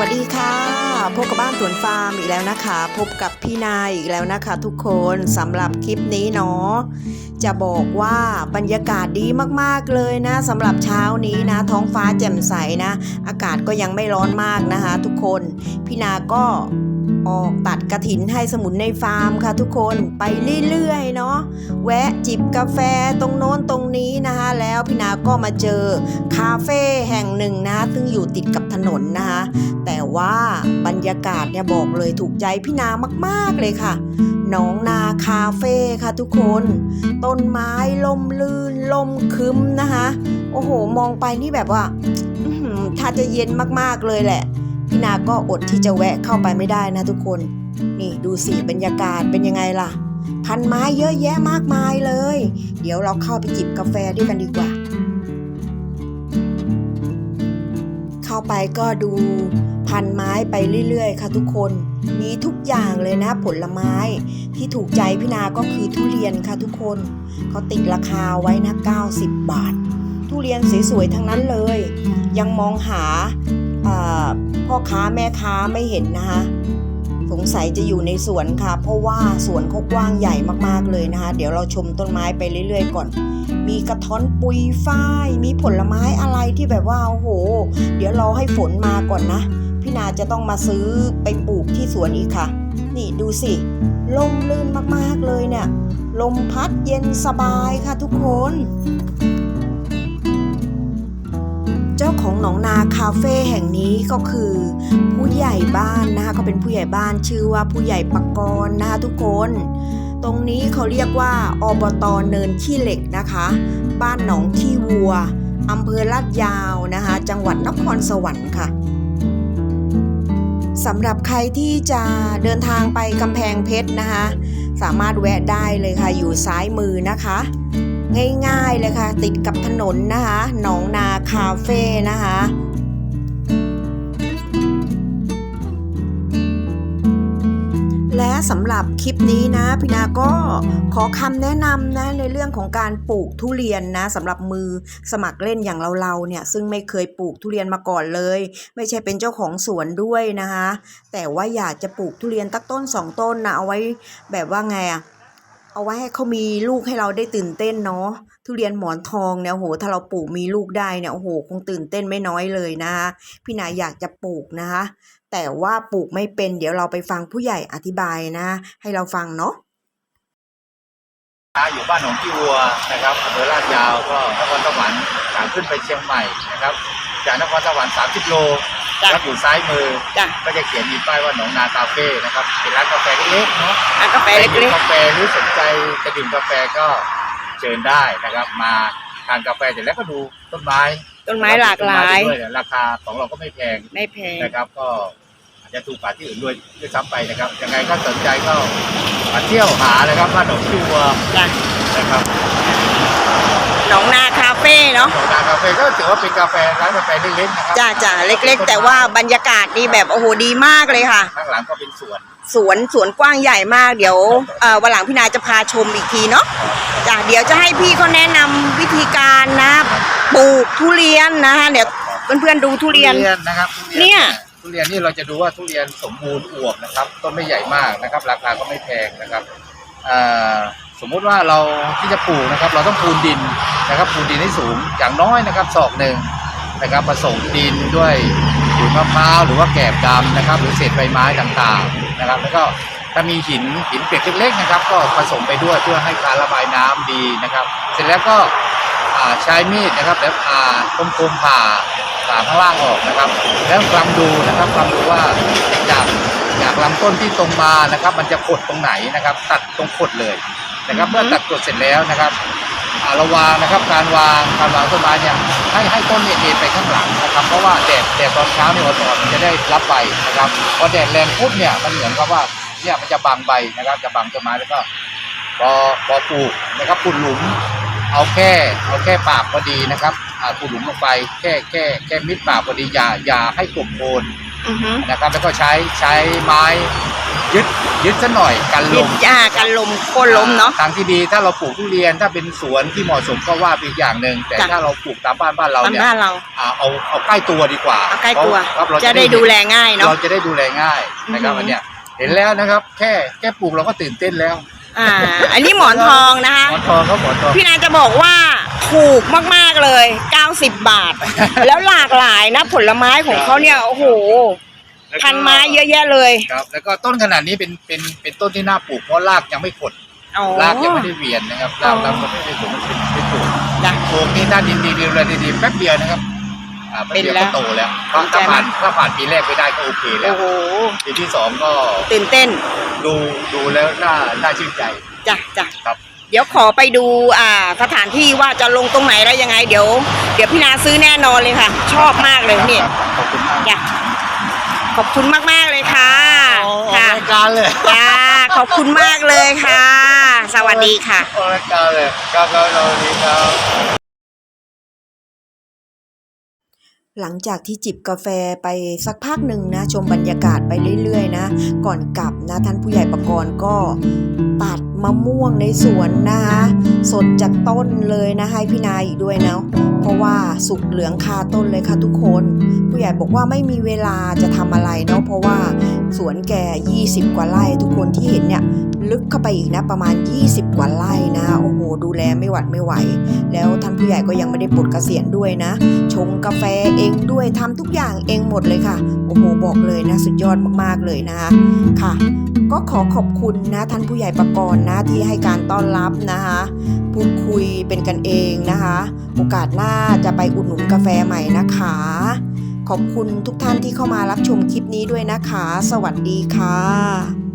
วัสดีค่ะ พบกับบ้านสวนฟาร์มอีกแล้วนะคะ พบกับพี่นายอีกแล้วนะคะ ทุกคนสำหรับคลิปนี้เนาะจะบอกว่าบรรยากาศดีมากๆเลยนะสำหรับเช้านี้นะ ท้องฟ้าแจ่มใสนะ อากาศก็ยังไม่ร้อนมากนะคะ ทุกคนพี่นาก็ ออกตัดกระถินให้สมุนในฟาร์มค่ะทุกคนไปเรื่อยๆเนาะแวะจิบกาแฟตรงโน้นตรงนี้นะคะแล้วพี่นาก็มาเจอคาเฟ่แห่งหนึ่งนะซึ่งอยู่ติดกับถนนนะคะแต่ว่าบรรยากาศเนี่ยบอกเลยถูกใจพี่นามากๆเลยค่ะหนองนาคาเฟ่ค่ะทุกคน ต้นไม้ลมลื่นลมคึมนะคะ โอ้โห มองไปนี่แบบว่า ถ้าจะเย็นมากๆเลยแหละ พี่นาก็อดที่จะแวะเข้าไปไม่ได้นะทุกคน นี่ดูสิบรรยากาศเป็นยังไงล่ะ พันไม้เยอะแยะมากมายเลย เดี๋ยวเราเข้าไปจิบกาแฟด้วยกันดีกว่า เข้าไปก็ดูพันไม้ไปเรื่อยๆ ค่ะทุกคน มีทุกอย่างเลยนะผลไม้ที่ถูกใจพี่นาก็คือทุเรียนค่ะทุกคนเขาติดราคาไว้นะ 90 บาท ทุเรียนสวยๆทั้งนั้นเลย ยังมองหาเอ่อ พ่อค้าแม่ค้าไม่เห็นนะคะ สงสัยจะอยู่ในสวนค่ะ เพราะว่าสวนเขากว้างใหญ่มากๆเลยนะคะ เดี๋ยวเราชมต้นไม้ไปเรื่อย ๆ ก่อน มีกระท้อนปุยฝ้าย มีผลไม้อะไรที่แบบว่าโอ้โห เดี๋ยวรอให้ฝนมาก่อนนะ พี่นาจะต้องมาซื้อไปปลูกที่สวนอีกค่ะ นี่ดูสิลมลื่นมากๆเลยเนี่ย ลมพัดเย็นสบายค่ะทุกคน จ้าของหนองนาคาเฟ่แห่งนี้ก็คือ ผู้ใหญ่บ้านนะคะเขาเป็นผู้ใหญ่บ้านชื่อว่าผู้ใหญ่ปกรณ์นะคะทุกคน ตรงนี้เขาเรียกว่าอบตเนินขี้เหล็กนะคะ บ้านหนองขี้วัวอำเภอลาดยาวนะคะ จังหวัดนครสวรรค์ค่ะสำหรับใครที่จะเดินทางไปกำแพงเพชรนะคะ สามารถแวะได้เลยค่ะอยู่ซ้ายมือนะคะ ง่ายๆเลยค่ะ ติดกับถนนนะคะ หนองนาคาเฟ่นะคะและสำหรับคลิปนี้นะพี่นาก็ขอคำแนะนำนะในเรื่องของการปลูกทุเรียนนะสำหรับมือสมัครเล่นอย่างเราๆเนี่ยซึ่งไม่เคยปลูกทุเรียนมาก่อนเลย ไม่ใช่เป็นเจ้าของสวนด้วยนะคะ แต่ว่าอยากจะปลูกทุเรียนตักต้นสองต้นนะเอาไว้แบบว่าไงอะ เอาไว้ให้เขามีลูกให้เราได้ตื่นเต้นเนาะทุเรียนหมอนทองเนี่ยโหถ้าเราปลูกมีลูกได้เนี่ยโอ้โหคงตื่นเต้นไม่น้อยเลยนะคะพี่นาอยากจะปลูกนะคะ แต่ว่าปลูกไม่เป็น เดี๋ยวเราไปฟังผู้ใหญ่อธิบายนะ ให้เราฟังเนาะอยู่บ้านหนองกีวัวนะครับอำเภอลาดยาวก็นครสวรรค์ขาขึ้นไปเชียงใหม่นะครับ จากนครสวรรค์30 โล จ้ะครับอยู่ซ้ายมือ จ้ะก็จะเขียนมีป้ายว่าหนองนาคาเฟ่นะครับเป็นร้านกาแฟเล็กๆเนาะร้านกาแฟเล็กกาแฟหรือสนใจจะดื่มกาแฟก็เชิญได้นะครับ มาทานกาแฟเสร็จแล้วก็ดูต้นไม้ๆ ต้นไม้หลากหลาย ต้นไม้ด้วยราคาของเราก็ไม่แพง ไม่แพง นะครับก็อาจจะถูกกว่าที่อื่นด้วยด้วยซ้ำไปนะครับยังไงก็สนใจก็มาเที่ยวหานะครับบ้านหนองกีวัวจ้ะ นะครับหนองนาคาเฟ่เนาะของร้านกาแฟก็ถือว่าเป็นกาแฟร้านกาแฟเล็กๆนะครัจ้ะจ้ะเล็กๆ แต่ว่าบรรยากาศนี่แบบโอ้โหดีมากเลยค่ะ ข้างหลังก็เป็นสวนสวนสวนกว้างใหญ่มากเดี๋ยวเอ่อวันหลังพี่นาจะพาชมอีกทีเนาะจ้ะเดี๋ยวจะให้พี่เขาแนะนำวิธีการนะปลูกทุเรียนนะคะเดี๋ยวเพื่อนๆดูทุเรียน นะครับทุเรีเนี่ย ทุเรียนนี่เราจะดูว่าทุเรียนสมบูรณ์อวบนะครับต้นไม่ใหญ่มากนะครับ ราคาก็ไม่แพงนะครับอ่า สมมุติว่าเราที่จะปลูกนะครับ เราต้องปูนดินนะครับปูนดินให้สูงอย่างน้อยนะครับศอกหนึ่งนะครับผสมดินด้วยขุยมะพร้าวหรือว่าแกบดำนะครับ หรือเศษใบไม้ต่างๆนะครับ แล้วก็ถ้ามีหินหินเปียกเล็กๆนะครับ ก็ผสมไปด้วยเพื่อให้การระบายน้ำดีนะครับ เสร็จแล้วก็ใช้มีดนะครับแล้วผ่าคมๆผ่าผ่าข้างล่างออกนะครับ แล้วกำดูนะครับกำดูว่าจากจากลำต้นที่ตรงมานะครับ มันจะขดตรงไหนนะครับ ตัดตรงขดเลย นะครับเมื่อตัดขดเสร็จแล้วนะครับอ่าเราวางนะครับการวางการวางต้นไม้เนี่ยให้ให้ต้นเนี่ยเอ็นไปข้างหลังนะครับ เพราะว่าแดดแดดตอนเช้าเนี่ยอ่อนๆมันจะได้รับใบนะครับพอแดดแรงปุ๊บเนี่ยมันเหมือนกับว่าเนี่ยมันจะบังใบนะครับจะบังต้นไม้แล้วก็พอพอปลูกนะครับขุดหลุม เอาแค่เอาแค่ปากพอดีนะครับอ่าขุดหลุมลงไปแค่แค่แค่มิดปากพอดีอย่าอย่าให้กลบโคนอือฮึนะครับแล้วก็ใช้ใช้ไม้ ยึดยึดซะหน่อยกันลยึดมอ่ากันลมโค่นล้มเนาะ ทางที่ดีถ้าเราปลูกทุเรียนถ้าเป็นสวนที่เหมาะสมก็ว่าไปอีกอย่างหนึ่งแต่จ้ะ ถ้าเราปลูกตามบ้านบ้านเราบ้านเนี่ยบ้านเรา อ่าเอาเอาใกล้ตัวดีกว่าเอาใกล้ตัว เพราะเราจะได้ดูแลง่ายเนาะ เราจะได้ดูแลง่ายนะครับอือฮึอันเนี้ยเห็นแล้วนะครับ แค่แค่ปลูกเราก็ตื่นเต้นแล้วอ่า อันนี้หมอนทองนะคะ หมอนทองเขาหมอนทอง พี่นายจะบอกว่าถูกมาก ๆ เลย 90 บาท แล้วหลากหลายนะผลไม้ของเขาเนี่ย โอ้โห แล้วก็พันไม้เยอะแยะเลยครับ แล้วก็ต้นขนาดนี้เป็นเป็นเป็นต้นที่น่าปลูกเพราะรากยังไม่ขดอ๋อ รากยังไม่ได้เวียนนะครับรากอ๋อ รากก็ไม่ได้สูงเป็นเป็นปลูกจ้ะปลูกนี่ถ้าดินดีดีเลยดีๆแป๊บเดียวนะครับอ่าแป๊บเดียวเป็นแล้ก็วโตแล้วเพราะดีใจ ถ้าผ่านมากถ้าผ่านปีแรกไปได้ก็โอเคแล้โอ้วโหปีที่สองก็ตื่นเต้นดูดูแล้วน่าน่าชื่นใจจ้ะจ้ะครับ เดี๋ยวขอไปดูอ่าสถานที่ว่าจะลงตรงไหนแล้วยังไง เดี๋ยว เดี๋ยวพี่นาซื้อแน่นอนเลยค่ะ ชอบมากเลยนี่ครับขอบคุณมาก จ้ะ ขอบคุณมาก ๆ เลยค่ะค่ะรายการเลยจ้าขอบคุณมากเลยค่ะ สวัสดีค่ะออกรายการเลยครับครับสวัสดีครับหลังจากที่จิบกาแฟไปสักพักหนึ่งนะ ชมบรรยากาศไปเรื่อย ๆ นะ ก่อนกลับนะท่านผู้ใหญ่ประกรณ์ก็ตัด มะม่วงในสวนนะคะ สดจากต้นเลยนะให้พี่นายอีกด้วยนะเพราะว่าสุกเหลืองคาต้นเลยค่ะทุกคน ผู้ใหญ่บอกว่าไม่มีเวลาจะทำอะไรเนาะเพราะว่าสวนแก่ 20 กว่าไร่ทุกคนที่เห็นเนี่ยลึกเข้าไปอีกนะประมาณ 20 กว่าไร่นะโอ้โหดูแลไม่หวัดไม่ไหว แล้วท่านผู้ใหญ่ก็ยังไม่ได้ปลดเกษียณด้วยนะ ชงกาแฟเองด้วยทำทุกอย่างเองหมดเลยค่ะโอ้โหบอกเลยนะสุดยอดมากๆเลยนะคะค่ะ ก็ขอขอบคุณนะท่านผู้ใหญ่ประกรณ์นะที่ให้การต้อนรับนะคะพูดคุยเป็นกันเองนะคะ โอกาสหน้าจะไปอุดหนุนกาแฟใหม่นะคะ ขอบคุณทุกท่านที่เข้ามารับชมคลิปนี้ด้วยนะคะ สวัสดีค่ะ